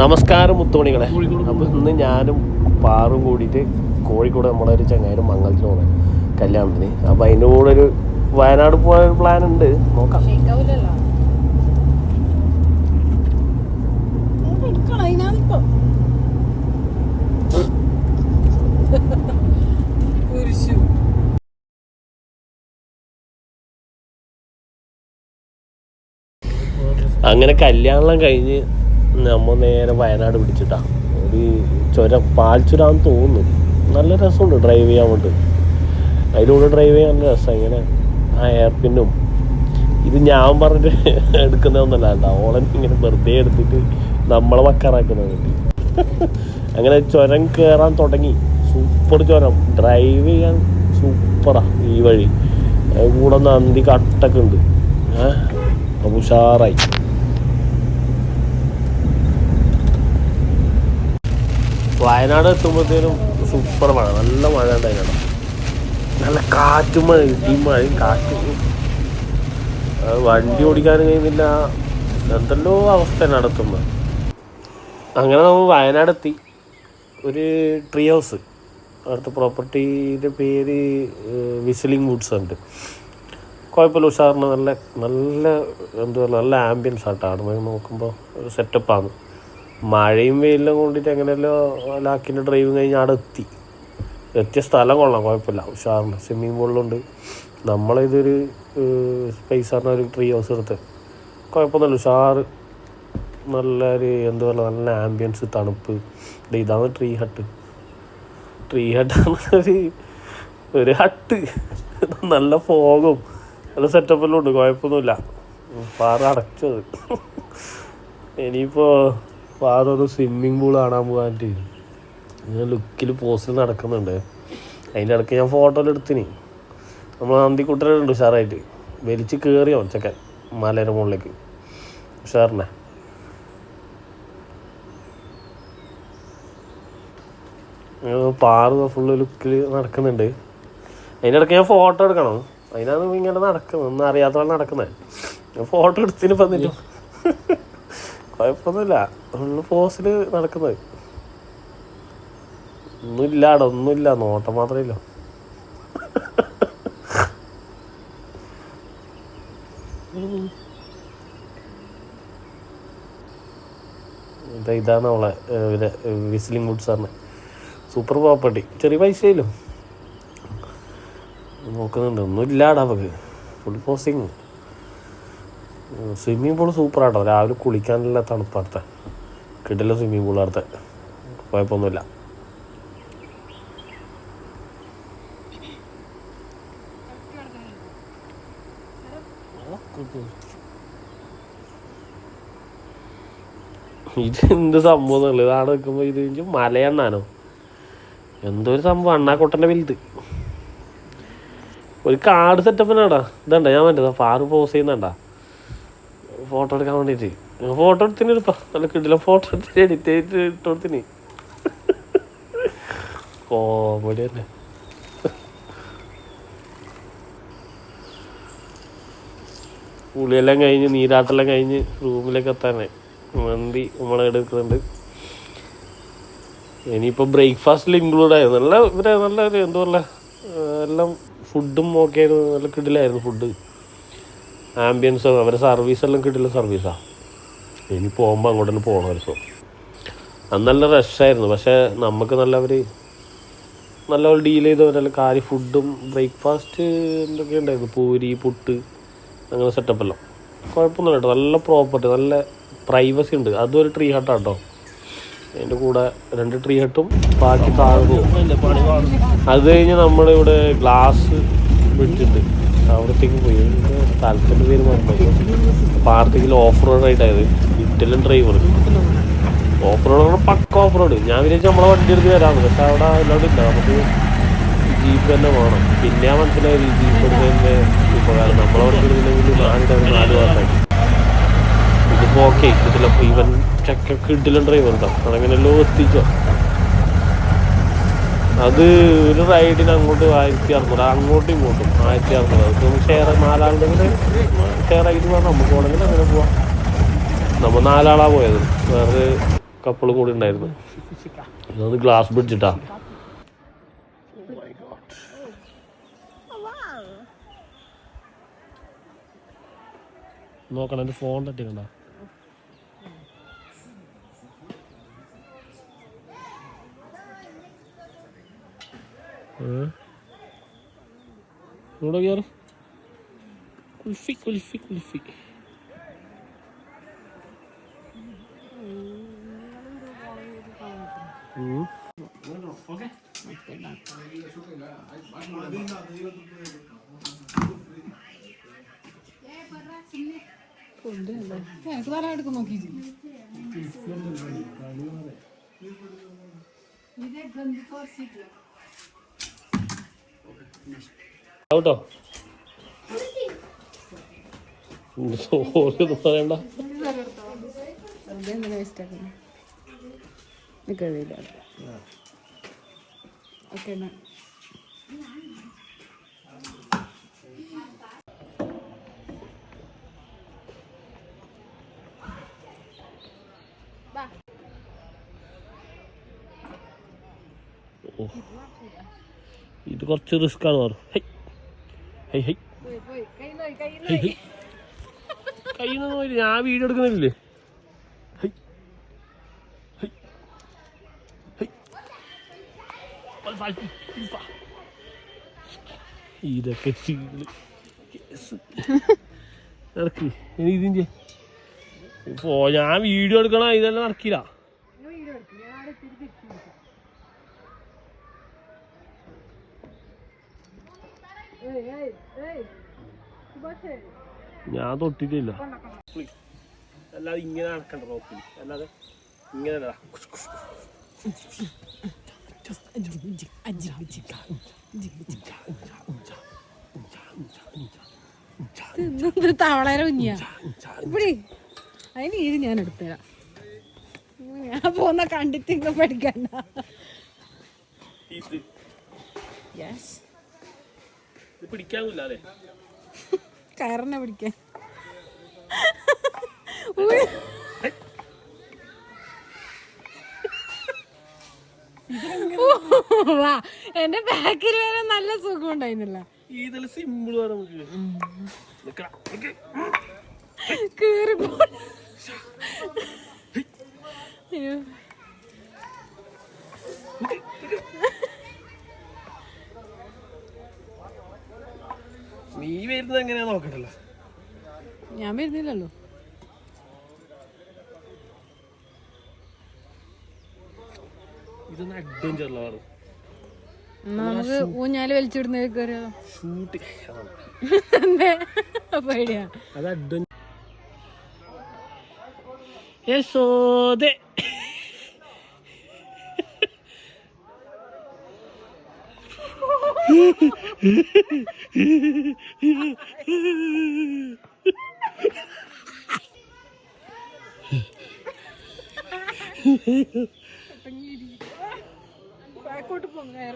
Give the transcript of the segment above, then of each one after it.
നമസ്കാരം മുത്തോണികളെ അപ്പോൾ ഇന്ന് ഞാനും പാറും കൂടിയിട്ട് കോഴിക്കോട് നമ്മുടെ ഒരു ചങ്ങാരും മംഗളത്തിന് പോകുന്നത് കല്യാണത്തിന്. അപ്പോൾ അതിന്റെ കൂടെ ഒരു വയനാട് പോകാൻ ഒരു പ്ലാൻ ഉണ്ട്. നോക്കാം. അങ്ങനെ കല്യാണം കഴിഞ്ഞ് നമ്മ നേരെ വയനാട് പിടിച്ചിട്ടാ. ഒരു ചുരം പാൽച്ചുരാന്ന് തോന്നുന്നു. നല്ല രസമുണ്ട് ഡ്രൈവ് ചെയ്യാൻ വേണ്ടി. അതിലൂടെ ഡ്രൈവ് ചെയ്യാൻ നല്ല രസം. ഇങ്ങനെ ആ എയർപിന്നും ഇത് ഞാൻ പറഞ്ഞിട്ട് എടുക്കുന്നതൊന്നല്ല കേട്ടോ. ഓളൻ ഇങ്ങനെ വെറുതെ എടുത്തിട്ട് നമ്മളെ വക്കാറാക്കുന്നത് അങ്ങനെ ചുരം കയറാൻ തുടങ്ങി. സൂപ്പർ ചുരം. ഡ്രൈവ് ചെയ്യാൻ സൂപ്പറാ ഈ വഴി. കൂടെ നന്ദി കട്ടൊക്കെ ഉണ്ട്. ഏഹ് ഉഷാറായി. വയനാട് എത്തുമ്പോഴത്തേനും സൂപ്പർ മഴ. നല്ല മഴ ഉണ്ടായിരുന്നു. നല്ല കാറ്റും മഴ ഇടിയും മഴയും കാറ്റും. വണ്ടി ഓടിക്കാനും കഴിയുന്നില്ല. എന്തെല്ലോ അവസ്ഥ നടത്തുന്നത് അങ്ങനെ നമ്മൾ വയനാട് എത്തി. ഒരു ട്രീ ഹൗസ് അവിടുത്തെ പ്രോപ്പർട്ടിയുടെ പേര് വിസിലിംഗ് വുഡ്സ് ഉണ്ട്. കുഴപ്പമില്ല ഉഷാറിന് നല്ല നല്ല എന്താ പറയുക നല്ല ആംബിയൻസ് ആട്ടാണ് നോക്കുമ്പോൾ ഒരു സെറ്റപ്പാണ് മഴയും വെയിലും കൊണ്ടിട്ട് എങ്ങനെയല്ലോ ലാക്കിന്റെ ഡ്രൈവിങ് കഴിഞ്ഞ് അവിടെ എത്തി. എത്തിയ സ്ഥലം കൊള്ളാം കുഴപ്പമില്ല. ഉഷാറിന് സ്വിമ്മിങ് പൂളിലുണ്ട് നമ്മളിതൊരു സ്പേസ് പറഞ്ഞ ഒരു ട്രീ ഹൗസ് എടുത്ത്. കുഴപ്പമൊന്നുമില്ല. ഉഷാർ നല്ലൊരു എന്താ പറയുക നല്ല ആംബിയൻസ് തണുപ്പ്. ഇതാണ് ട്രീ ഹട്ട് ട്രീ ഹട്ട് ഒരു ഒരു ഹട്ട് നല്ല ഫോഗും നല്ല സെറ്റപ്പെല്ലാം ഉണ്ട്. കുഴപ്പമൊന്നുമില്ല. പാറ അടച്ചത്. ഇനിയിപ്പോൾ പാറ അതൊരു സ്വിമ്മിങ് പൂൾ കാണാൻ പോകാനായിട്ട് ഞാൻ ലുക്കിൽ പോസ്റ്റിൽ നടക്കുന്നുണ്ട്. അതിന്റെ ഇടയ്ക്ക് ഞാൻ ഫോട്ടോ എടുത്തിന്. നമ്മൾ നന്ദിക്കുട്ടനുണ്ട് ഉഷാറായിട്ട്. വലിച്ച് കയറിയോ ചെക്കൻ മലയുടെ മുകളിലേക്ക്. ഉഷാറിനെ. പാറ ഫുള്ള് ലുക്കിൽ നടക്കുന്നുണ്ട്. അതിന്റെ ഇടയ്ക്ക് ഞാൻ ഫോട്ടോ എടുക്കണം. അതിനാണ് ഇങ്ങനെ നടക്കുന്നത്. ഒന്നും അറിയാത്ത പോലെ നടക്കുന്നത്. ഞാൻ ഫോട്ടോ എടുത്തിന് വന്നിട്ട്. കുഴപ്പമൊന്നുമില്ല. ഫുള്ള് പോസിൽ നടക്കുന്നത്. ഒന്നുമില്ല അവിടെ ഒന്നുമില്ല. നോട്ടം മാത്രമേ ഇല്ല ഇതാ ഇതാണ് അവളെ ഇവരെ വിസിലിംഗ് വുഡ്സ് സാറിന് സൂപ്പർ പ്രോപ്പർട്ടി ചെറിയ പൈസയിലും നോക്കുന്നുണ്ട്. ഒന്നും അവക്ക്. ഫുൾ പോസിങ് സ്വിമ്മിങ് പൂൾ സൂപ്പറാട്ടോ രാവിലെ കുളിക്കാനുള്ള തണുപ്പടുത്ത കിട്ടില്ല സ്വിമ്മിംഗ് പൂൾ അടുത്ത് കുഴപ്പമൊന്നുമില്ല. ഇത് എന്ത് സംഭവം ഇതാണ് നിൽക്കുമ്പോൾ ഇത് മലയെണ്ണാനോ എന്തോ ഒരു സംഭവം. അണ്ണാക്കൊട്ടന്റെ വലുത് ഒരു കാട് സെറ്റപ്പിനാടാ ഇതണ്ട? ഞാൻ മറ്റേ ഫാറ് പോസ് ചെയ്യുന്നുണ്ടാ? ഫോട്ടോ എടുക്കാൻ വേണ്ടിയിട്ട്. ഫോട്ടോ എടുത്തിന് എടുപ്പാ നല്ല കിട്ടില്ല ഫോട്ടോ എടുത്തിന് എഡിറ്റ് ചെയ്തിട്ട് ഇട്ട് കൊടുത്തിന്. കോമഡി തന്നെ. കുളിയെല്ലാം കഴിഞ്ഞ് നീരാട്ടെല്ലാം കഴിഞ്ഞ് റൂമിലേക്ക് എത്താനേ മന്തി നമ്മളെ എടുക്കുന്നുണ്ട്. ഇനിയിപ്പോൾ ബ്രേക്ക്ഫാസ്റ്റിൽ ഇൻക്ലൂഡ് ആയിരുന്നു നല്ല ഇവരെ നല്ല എന്താ എല്ലാം ഫുഡും ഓക്കെ ആയിരുന്നു. നല്ല കിടിലായിരുന്നു ഫുഡ് ആംബിയൻസ് അവരെ സർവീസ് എല്ലാം കിട്ടില്ല സർവീസാണ് ഇനി പോകുമ്പോൾ അങ്ങോട്ട് തന്നെ പോകണമായിരുന്നു അന്ന് നല്ല റഷായിരുന്നു പക്ഷേ നമുക്ക് നല്ല അവർ ഡീൽ ചെയ്തവരല്ല കാര്യം ഫുഡും ബ്രേക്ക്ഫാസ്റ്റ് എന്തൊക്കെ ഉണ്ടായിരുന്നു? പൂരി പുട്ട് അങ്ങനെ സെറ്റപ്പെല്ലാം കുഴപ്പമൊന്നുമില്ല കേട്ടോ. നല്ല പ്രോപ്പർട്ടി നല്ല പ്രൈവസി ഉണ്ട്. അതും ഒരു ട്രീ ഹട്ടാട്ടോ അതിന്റെ കൂടെ രണ്ട് ട്രീ ഹട്ടും ബാക്കി താഴ്ന്നു. അത് കഴിഞ്ഞ് നമ്മളിവിടെ ഗ്ലാസ് വിട്ടിട്ടുണ്ട് അവിടത്തേക്ക് പോയി സ്ഥലത്തിന്റെ പേര് മറന്നു പാർട്ടിക്കിൽ ഓഫ് റോഡ് ആയിട്ടായത് ഇറ്റലും driver off road pakka off road ഞാൻ വിചാരിച്ചു നമ്മളെ വണ്ടി എടുത്ത് വരാമെന്ന് പക്ഷെ അവിടെ അല്ലാണ്ട് ഇല്ല. നമുക്ക് ജീപ്പ് തന്നെ വേണം. പിന്നെ ഞാൻ മനസ്സിലായത് ഈ ജീപ്പ് എടുത്തതിന്റെ ഉപകാരം. നമ്മളെ വണ്ടി എടുത്തില്ലെങ്കിൽ നാല് നാല് ഇതിപ്പോ ഓക്കെ ഇതിലപ്പോ ഇവൻ ചക്ക ഇഡിലും ഡ്രൈവർ ഉണ്ടോ അതങ്ങനെയല്ലോ എത്തിച്ചോ. അത് ഒരു റൈഡിന് അങ്ങോട്ട് ആയിരത്തി അറുന്നൂറ് അങ്ങോട്ടും ഇങ്ങോട്ടും ആയിരത്തി അറുന്നൂറ്. അത് നമുക്ക് ഷെയർ നാലാളുണ്ടെങ്കിൽ ഷെയർ ആയിട്ട് പോകാം നമുക്ക് വേണമെങ്കിൽ അങ്ങനെ പോവാം. നമ്മൾ നാലാളാണ് പോയത്. വേറൊരു കപ്പിളും കൂടി ഉണ്ടായിരുന്നു. അത് ഗ്ലാസ് ബ്രിഡ്ജ് ഇട്ടാ. നോക്കണം എന്റെ ഫോൺ തട്ടിക്കണ്ട ഇവിടെ കയറും കുൽഫി കുൽഫി കുൽഫി. എടുക്കും നോക്കി ഔട്ടോ ഓരോന്നും പറയണ്ട. ഓ. ഇത് കുറച്ച് റിസ്ക് ആണ് പറഞ്ഞു hi. Hi hi. Hi hi. കയ്യിൽ നിന്ന് പോയില്ല ഞാൻ video എടുക്കുന്നില്ലേ? Hi. Hi. Hi. Alpha, alpha. ഇതൊക്കെ ഇറക്കി. നടക്ക്. ഇനി ഇതിന്റെ പോ ഞാൻ വീഡിയോ എടുക്കണ ഇതെല്ലാം നടക്കില്ല. ഞാൻ തൊട്ടിട്ടില്ല. അല്ലാതെ ഇങ്ങനെ നടക്കണ്ട റോപ്പിൽ അല്ലാതെ ഇങ്ങനെ അല്ല. തവളേരെ കുഞ്ഞിയാ? ഇവിടെ. അതിന് ഇത് ഞാൻ എടുത്തരാം ഞാൻ പോന്ന കണ്ടിട്ട് ഇങ്ങനെ പഠിക്കണ്ട. ഇത് യെസ് ഇത് പിടിക്കാനില്ല അല്ലേ കയറിനെ പിടിക്കാൻ വാ എന്റെ ബാക്കിൽ വരെ നല്ല സുഖം ഉണ്ടായിരുന്നില്ല ഇതെല്ലാം സിമ്പിൾ നമുക്ക്. കേറി പോ അയ്യോ. നീ വരുന്നത് എങ്ങനെയാ നോക്കണ്ടല്ലോ? ഞാൻ വരുന്നില്ലല്ലോ. ഇതൊന്നും അഡ്വഞ്ചർ ലവർ നമുക്ക് ഊഞ്ഞാൽ വലിച്ചിടുന്ന കയറിയോ ഷൂട്ട് പേടിയാ അത് അഡ്വഞ്ചർ യശോദേ. ബാക്കോട്ട് പോകാൻ ഏയ്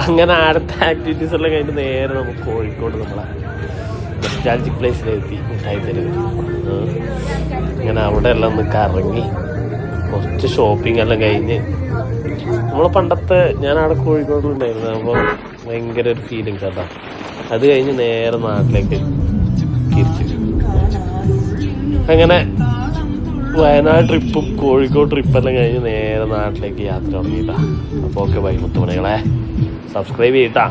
അങ്ങനെ അടുത്ത ആക്ടിവിറ്റീസ് എല്ലാം കഴിഞ്ഞ് നേരെ നമുക്ക് കോഴിക്കോട് നമ്മളെ നൊസ്റ്റാൾജിക് പ്ലേസിലെത്തി മിഠായി തെരുവ് അങ്ങനെ അവിടെ എല്ലാം ഒന്ന് കറങ്ങി കുറച്ച് ഷോപ്പിംഗ് എല്ലാം കഴിഞ്ഞ് നമ്മളെ പണ്ടത്തെ ഞാൻ അവിടെ കോഴിക്കോട് ഉണ്ടായിരുന്നു അപ്പോൾ ഭയങ്കര ഒരു ഫീലിംഗ് കേട്ടോ അത് കഴിഞ്ഞ് നേരെ നാട്ടിലേക്ക് തിരിച്ചു. അങ്ങനെ വയനാട് ട്രിപ്പും കോഴിക്കോട് ട്രിപ്പെല്ലാം കഴിഞ്ഞ് നേരെ നാട്ടിലേക്ക് യാത്ര തുടങ്ങിയിട്ടാ അപ്പോൾ ഓക്കെ ബൈ സബ്സ്ക്രൈബ് ചെയ്യട്ടാ